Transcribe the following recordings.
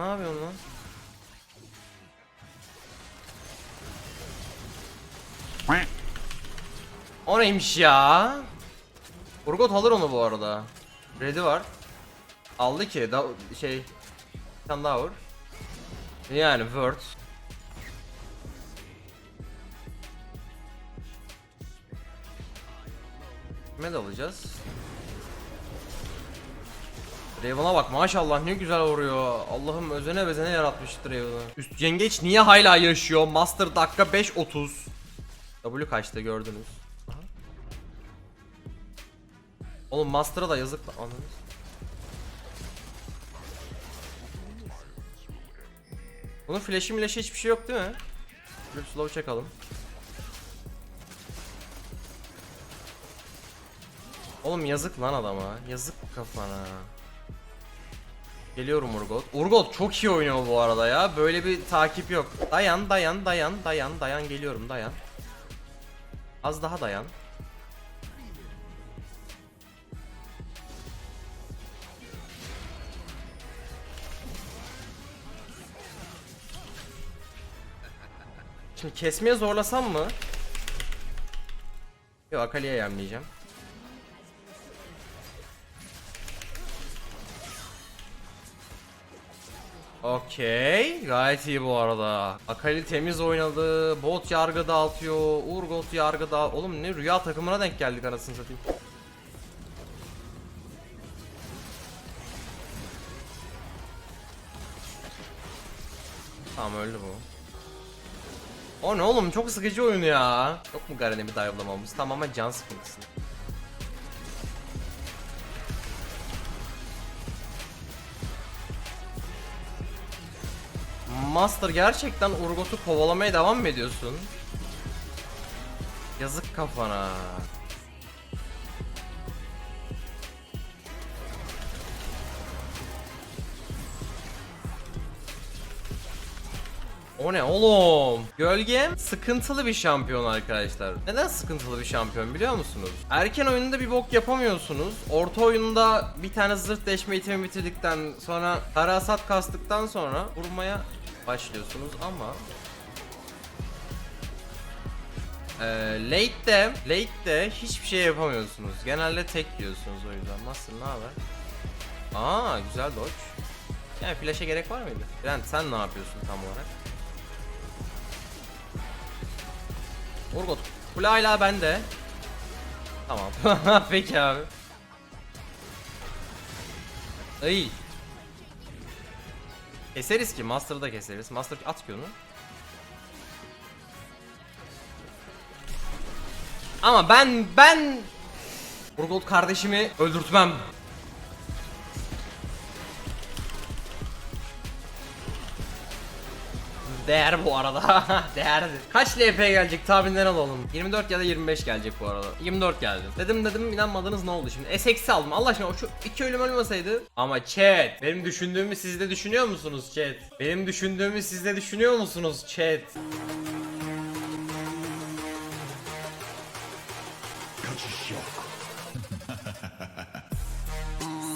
Ne yapıyorsun lan? O neymiş ya? Urgot alır onu bu arada. Ready var. Aldı ki da şey tane daha vur. Yani word. Kime de alacağız? Raven'a bak maşallah ne güzel vuruyor. Allah'ım özene bezene yaratmıştır Raven'ı. Üst yengeç niye hala yaşıyor? Master dakika 5.30. W kaçtı gördünüz. Oğlum Master'a da yazık lan. Anladınız. Bunun flash'i flash'i hiçbir şey yok değil mi? Slow çakalım. Oğlum yazık lan adama. Yazık kafana. Geliyorum Urgot. Urgot çok iyi oynuyor bu arada ya. Böyle bir takip yok. Dayan dayan dayan dayan dayan geliyorum dayan. Az daha dayan. Şimdi kesmeye zorlasam mı? Yok Akali'ye yemleyeceğim. Okey. Gayet iyi bu arada. Akali temiz oynadı. Bot yargı dağıtıyor. Urgot yargı dağıt... Oğlum ne rüya takımına denk geldik anasını satayım. Tamam öldü bu. O ne oğlum çok sıkıcı oyun ya. Yok mu Garen'e bir dive'lamamız? Tamamen can sıkıntısı. Master gerçekten Urgot'u kovalamaya devam mı ediyorsun? Yazık kafana. O ne oğlum? Gölge sıkıntılı bir şampiyon arkadaşlar. Neden sıkıntılı bir şampiyon biliyor musunuz? Erken oyunda bir bok yapamıyorsunuz. Orta oyunda bir tane zırt deşme itemi bitirdikten sonra karasat kastıktan sonra vurmaya başlıyorsunuz ama ee, late'de, late'de hiçbir şey yapamıyorsunuz. Genelde tek yiyorsunuz o yüzden. Master ne haber? Aa güzel dodge. Yani flash'e gerek var mıydı? Brent sen ne yapıyorsun tam olarak? Urgot. Kule hala bende. Tamam. Peki abi. Ay. Keseriz ki. Master'ı da keseriz. Master at onu. Ama ben ben Urgot kardeşimi öldürtmem. Değer bu arada. Değerdi. Kaç LP gelecek tahminler alalım. 24 ya da 25 gelecek bu arada. 24 geldi. Dedim dedim inanmadınız ne oldu şimdi? S aldım. Allah aşkına o şu iki ölüm olmasaydı. Ama chat. Benim düşündüğümü siz de düşünüyor musunuz chat? Benim düşündüğümü siz de düşünüyor musunuz chat?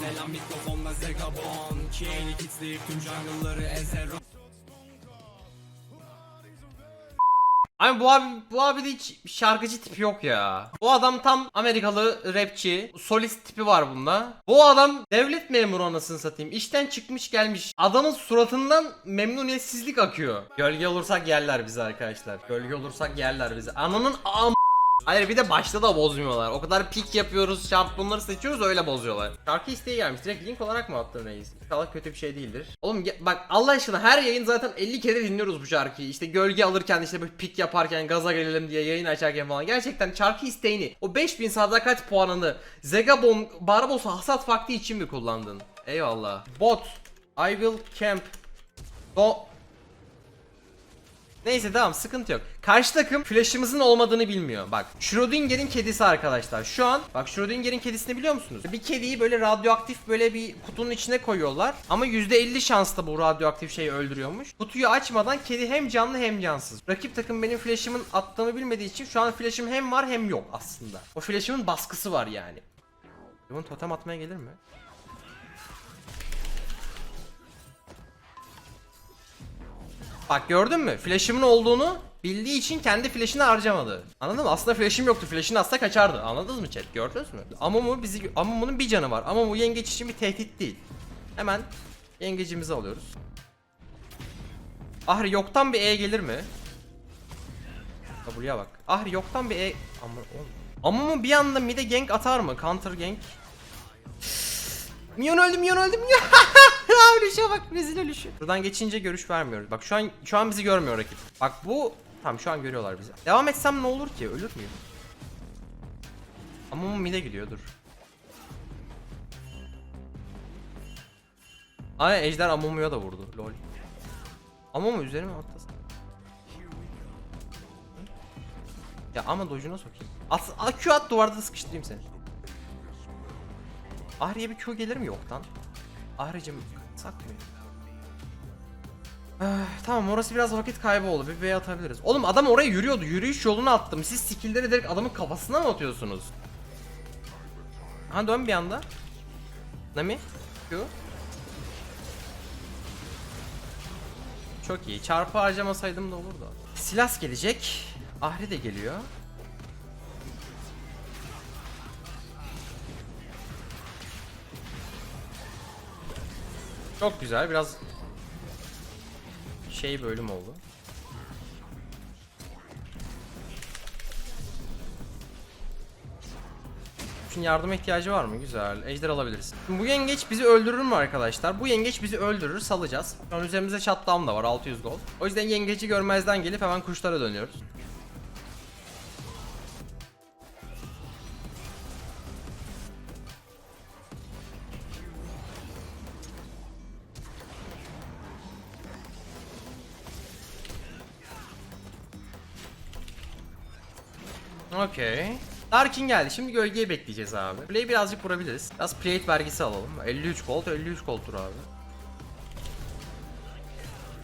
Selam mikrofonla Zegabon Kane'i kitleyip tüm jungle'ları ezer Abi bu abi bu abi de hiç şarkıcı tipi yok ya. Bu adam tam Amerikalı rapçi. Solist tipi var bunda. Bu adam devlet memuru anasını satayım. İşten çıkmış gelmiş. Adamın suratından memnuniyetsizlik akıyor. Gölge olursak yerler bizi arkadaşlar. Gölge olursak yerler bizi. Ananın am Hayır bir de başta da bozmuyorlar. O kadar pik yapıyoruz, şampiyonları seçiyoruz öyle bozuyorlar. Şarkı isteği gelmiş. Direkt link olarak mı attın reis? İnşallah kötü bir şey değildir. Oğlum bak Allah aşkına her yayın zaten 50 kere dinliyoruz bu şarkıyı. İşte gölge alırken işte böyle pik yaparken gaza gelelim diye yayın açarken falan. Gerçekten şarkı isteğini o 5000 sadakat puanını Zegabon Barbaros hasat vakti için mi kullandın? Eyvallah. Bot. I will camp. Do Neyse tamam sıkıntı yok. Karşı takım flash'ımızın olmadığını bilmiyor. Bak Schrödinger'in kedisi arkadaşlar. Şu an bak Schrödinger'in kedisini biliyor musunuz? Bir kediyi böyle radyoaktif böyle bir kutunun içine koyuyorlar. Ama %50 şansla bu radyoaktif şeyi öldürüyormuş. Kutuyu açmadan kedi hem canlı hem cansız. Rakip takım benim flash'ımın attığımı bilmediği için şu an flash'ım hem var hem yok aslında. O flash'ımın baskısı var yani. Bunun totem atmaya gelir mi? Bak gördün mü? Flash'ımın olduğunu bildiği için kendi flash'ını harcamadı. Anladın mı? Aslında flash'im yoktu. Flash'ını atsa kaçardı. Anladınız mı chat? Gördünüz mü? Amumu bizi Amumu'nun bir canı var. Amumu yengeç için bir tehdit değil. Hemen yengecimizi alıyoruz. Ahri yoktan bir E gelir mi? W'ya bak. Ahri yoktan bir E... Aman oğlum. Amumu bir anda mid'e gank atar mı? Counter gank. Minyon öldü, minyon öldü, Ölüşe bak, rezil ölüşü. Buradan geçince görüş vermiyoruz. Bak şu an şu an bizi görmüyor rakip. Bak bu tamam şu an görüyorlar bizi. Devam etsem ne olur ki? Ölür müyüm? Ama bu mide gidiyor dur. Ay ejder Amumu'ya da vurdu. Lol. Amumu üzerime atlasın. Ya ama dojuna sokayım. At, at Q at duvarda sıkıştırayım seni. Ahri'ye bir Q gelir mi yoktan? Ahri'cim sakmıyor. Eh, tamam orası biraz vakit kaybı oldu. Bir V atabiliriz. Oğlum adam oraya yürüyordu. Yürüyüş yolunu attım. Siz skill'leri direkt adamın kafasına mı atıyorsunuz? Ha dön bir anda. Nami? Q. Çok iyi. Çarpı harcamasaydım da olurdu. Silas gelecek. Ahri de geliyor. Çok güzel. Biraz şey bölüm oldu. Şimdi yardıma ihtiyacı var mı? Güzel. Ejder alabiliriz. Şimdi bu yengeç bizi öldürür mü arkadaşlar? Bu yengeç bizi öldürür, salacağız. Şu an üzerimizde shutdown da var 600 gold. O yüzden yengeci görmezden gelip hemen kuşlara dönüyoruz. Okey. Darkin geldi. Şimdi gölgeyi bekleyeceğiz abi. Play birazcık vurabiliriz. Biraz plate vergisi alalım. 53 gold, 53 gold'tur abi.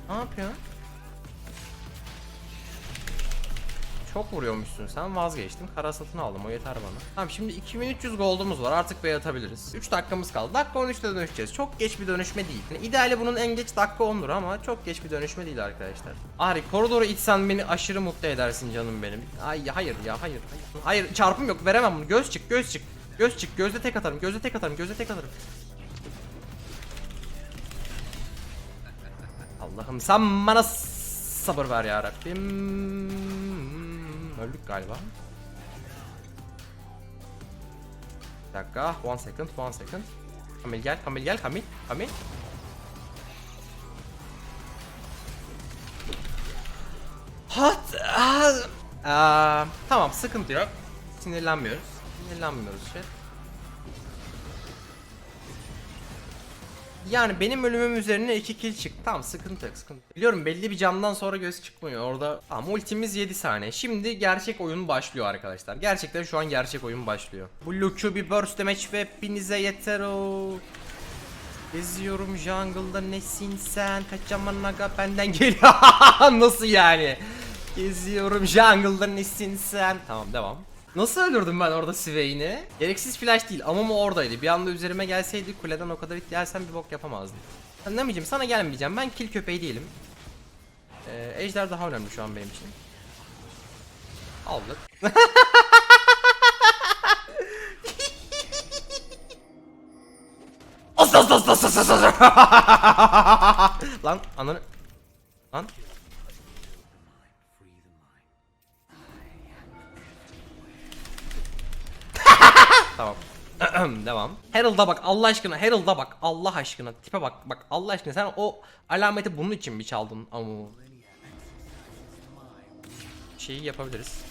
Ne yapıyorsun? Çok vuruyormuşsun sen vazgeçtim. Kara satın aldım o yeter bana. Tamam şimdi 2300 gold'umuz var artık bey atabiliriz. 3 dakikamız kaldı. Dakika 13'te dönüşeceğiz. Çok geç bir dönüşme değil. Yani ideali bunun en geç dakika 10'dur ama çok geç bir dönüşme değil arkadaşlar. Ari koridoru içsen beni aşırı mutlu edersin canım benim. Ay hayır ya hayır hayır. Hayır çarpım yok veremem bunu. Göz çık göz çık. Göz çık gözde tek atarım gözde tek atarım gözde tek atarım. Allah'ım sen bana sabır ver ya Rabbim. Öldük galiba. Bir dakika. One second, one second. Kamil gel, Kamil gel, Kamil, Kamil. Hat. Aa, tamam, sıkıntı yok. Sinirlenmiyoruz. Sinirlenmiyoruz şey. Yani benim ölümüm üzerine 2 kill çıktı. Tamam sıkıntı yok sıkıntı. Biliyorum belli bir camdan sonra göz çıkmıyor. Orada tamam ultimiz 7 saniye. Şimdi gerçek oyun başlıyor arkadaşlar. Gerçekten şu an gerçek oyun başlıyor. Bu Luke'u bir burst demeç ve hepinize yeter o. Geziyorum jungle'da nesin sen? Kaçaman aga benden geliyor. Nasıl yani? Geziyorum jungle'da nesin sen? Tamam devam. Nasıl öldürdüm ben orada Swain'i? Gereksiz flash değil ama o oradaydı. Bir anda üzerime gelseydi kuleden o kadar ihtiyarsan bir bok yapamazdım. Anlamayacağım sana gelmeyeceğim. Ben kill köpeği değilim. Ee, ejder daha önemli şu an benim için. Aldık. As as as as as as. Lan ananı. Lan. Tamam. Devam. Herald'a bak Allah aşkına Herald'a bak Allah aşkına tipe bak bak Allah aşkına sen o alameti bunun için mi çaldın ama şeyi yapabiliriz.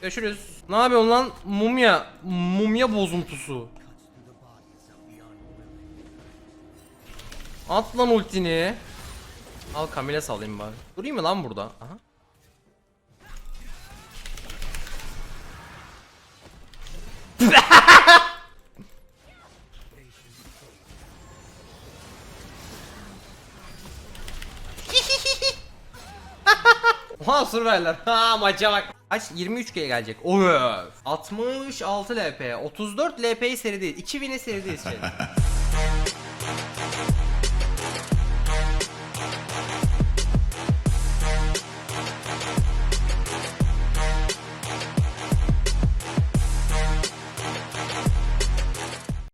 Görüşürüz. Ne yapıyorsun lan mumya mumya bozuntusu. At lan ultini. Al Kamil'e salayım bari. Durayım mı lan burada? Aha. Oha survivorlar. Ha maça bak. Kaç 23G gelecek. Oy. 66 LP, 34 LP'yi serideyiz. 2000'e serideyiz.